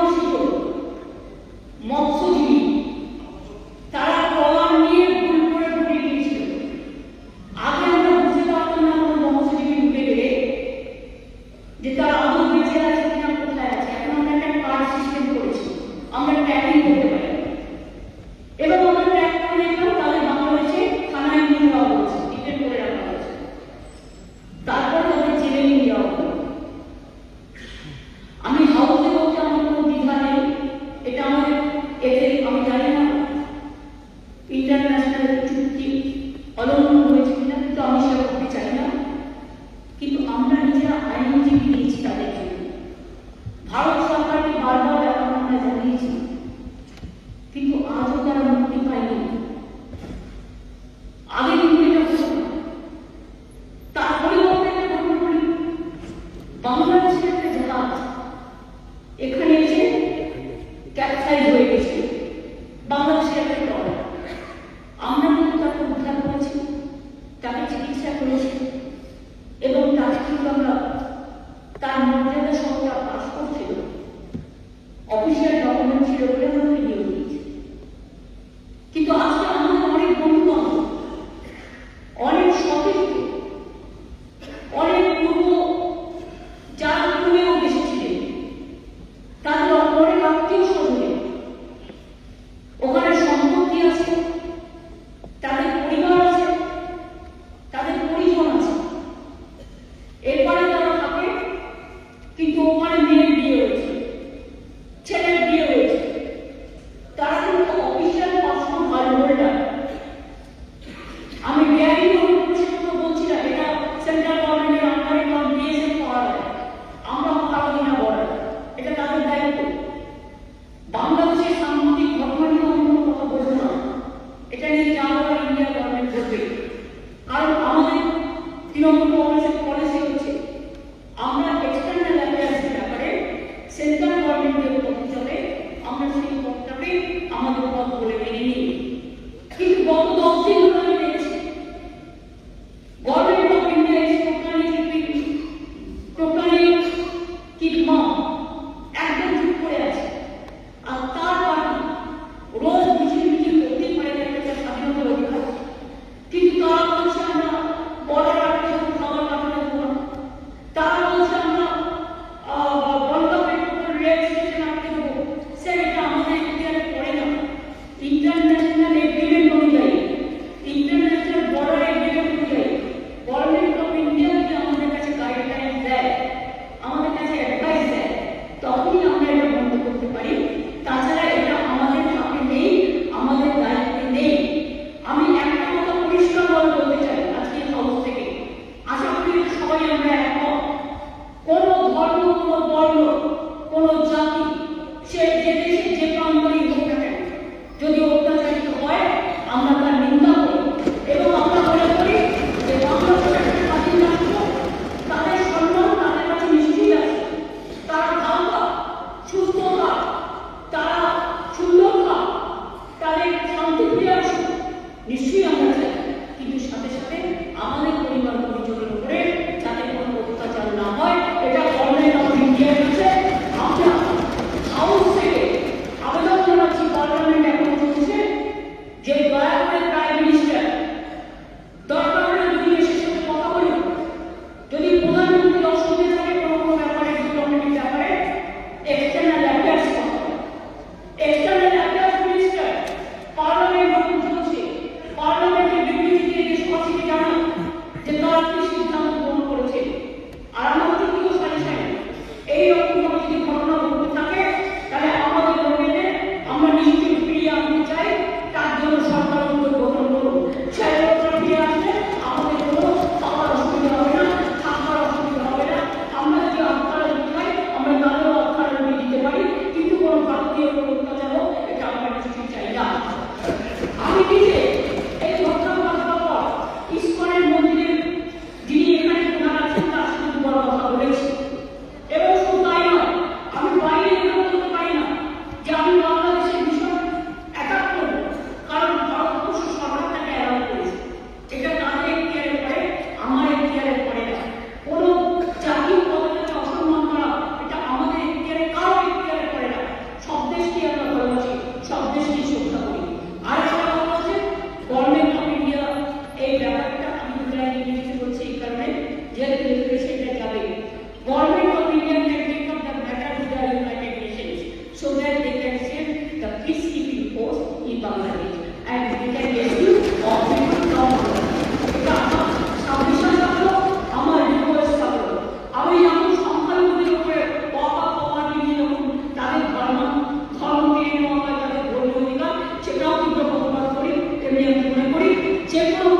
nós How কিন্তু সবাই আমরা একক কোনো ধর্ম কোন বর্ণ কোন জাতি সে যে দেশে पढ़ापढ़ी जेको